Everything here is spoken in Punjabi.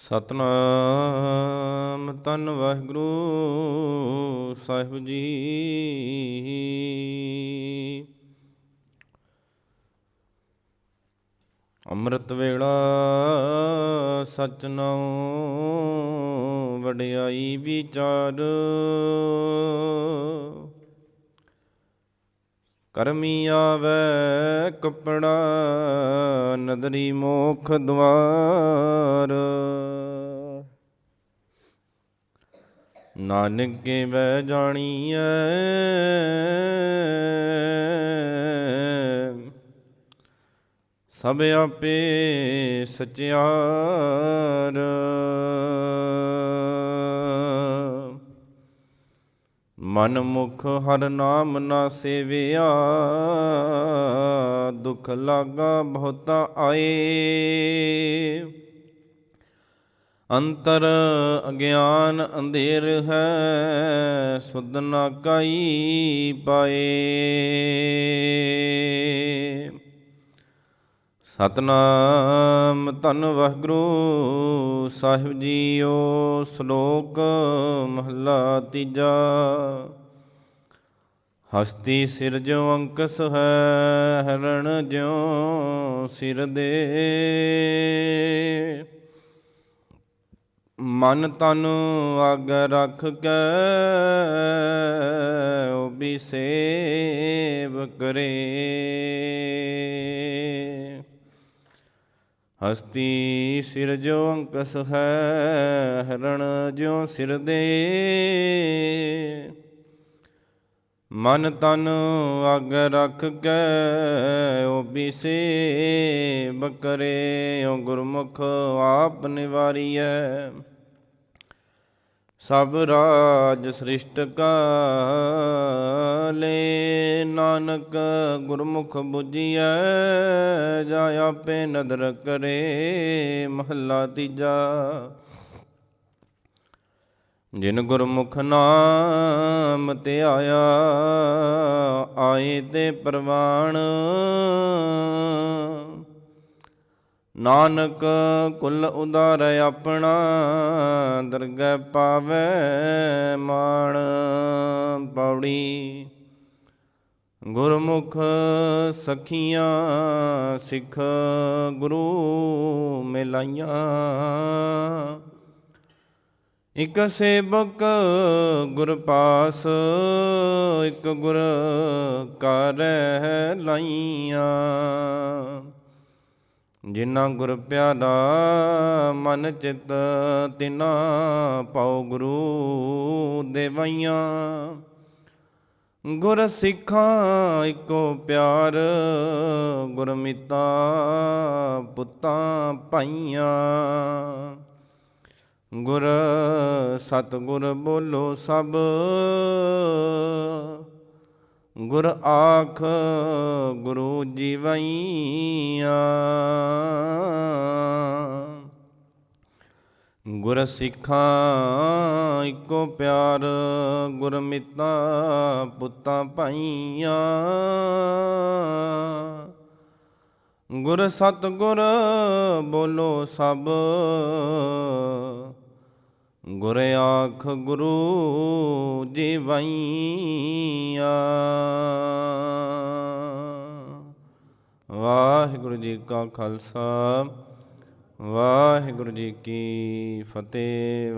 ਸਤਨਾਮ ਤਨ ਵਾਹਿਗੁਰੂ ਸਾਹਿਬ ਜੀ। ਅੰਮ੍ਰਿਤ ਵੇਲਾ ਸਚ ਨਾਉ ਵਡਿਆਈ ਵਿਚਾਰ। ਕਰਮੀ ਆਵੇ ਕਪੜਾ, ਨਦਰੀ ਮੋਖ ਦਵਾਰ ਨਾਨਕ ਕੇ ਵੈ ਜਾਣੀਐ? ਸਭ ਆਪੇ ਸਚਿਆਰ। ਮਨ ਮੁਖ ਹਰ ਨਾਮ ਨਾ ਸੇਵਿਆ, ਦੁਖ ਲਾਗਾ ਬਹੁਤਾ ਆਏ। ਅੰਤਰ ਅਗਿਆਨ ਅੰਧੇਰ ਹੈ, ਸੁਧ ਨਾ ਕਾਈ ਪਾਏ। ਸਤਨਾਮ ਧੰਨ ਵਾਹਿਗੁਰੂ, ਸਾਹਿਬ ਜੀਓ ਸ਼ਲੋਕ, ਮਹਲਾ ਤੀਜਾ। ਹਸਤੀ ਸਿਰ ਜੋ ਅੰਕਸ ਹੈ, ਹਰਣ ਜਿਉ ਸਿਰ ਦੇ। ਮਨ ਤਨ ਆਗੇ ਰੱਖ ਕੇ ਉਹ ਵੀ ਸੇਵ ਕਰੇ। ਹਸਤੀ ਸਿਰ ਜੋ ਅੰਕਸ ਹੈ, ਹਰਣ ਜਿਉ ਸਿਰ ਦੇ। ਮਨ ਤਨ ਆਗੇ ਰੱਖ ਕੇ ਉਹ ਵੀ ਸੇਵ ਕਰੇ। ਓ ਗੁਰਮੁਖ ਆਪ ਨਿਵਾਰੀਐ। ਸਭ ਰਾਜ ਸ੍ਰਿਸ਼ਟ ਕਾ ਲੈ ਨਾਨਕ ਗੁਰਮੁਖ 부ਜੀਐ ਜਾ ਆਪੇ ਨਦਰ ਕਰੇ ਮਹੱਲਾ ਤੀਜਾ। ਜਿਨ ਗੁਰਮੁਖ ਨਾਮ ਤੇ ਆਇਆ, ਆਏ ਤੇ ਪ੍ਰਵਾਣ। ਨਾਨਕ ਕੁਲ ਉਦਾਰ ਆਪਣਾ ਦਰਗਹਿ ਪਾਵੇ ਮਾਣ ਪੌੜੀ। ਗੁਰਮੁਖ ਸਖੀਆਂ ਸਿੱਖ ਗੁਰੂ ਮਿਲਾਈਆਂ। ਇਕ ਸੇਵਕ ਗੁਰ ਪਾਸ, ਇਕ ਗੁਰ ਕਰੈ ਲਾਈਆਂ। ਜਿਨ੍ਹਾਂ ਗੁਰ ਪਿਆਰਾ ਮਨ ਚਿਤ ਤਿਨਾ ਪਾਉ ਗੁਰੂ ਦੇਵਈਆਂ। ਗੁਰ ਸਿੱਖਾਂ ਇੱਕੋ ਪਿਆਰ, ਗੁਰ ਪੁੱਤਾਂ ਪਾਈਆਂ ਗੁਰ ਸਤਗੁਰ ਬੋਲੋ ਸਭ ਗੁਰ ਆਖ ਗੁਰੂ ਜੀਵਈਆਂ। ਗੁਰ ਸਿੱਖਾਂ ਇੱਕੋ ਪਿਆਰ, ਗੁਰ ਮਿੱਤਾ ਪੁੱਤਾਂ ਭਾਈਆਂ। ਗੁਰ ਸਤ ਗੁਰ ਬੋਲੋ ਸਭ ਗੁਰ ਆਖ ਗੁਰੂ ਜੀਵਈਆਂ। ਵਾਹਿਗੁਰੂ ਜੀ ਕਾ ਖਾਲਸਾ ਵਾਹਿਗੁਰੂ ਜੀ ਕੀ ਫਤਿਹ।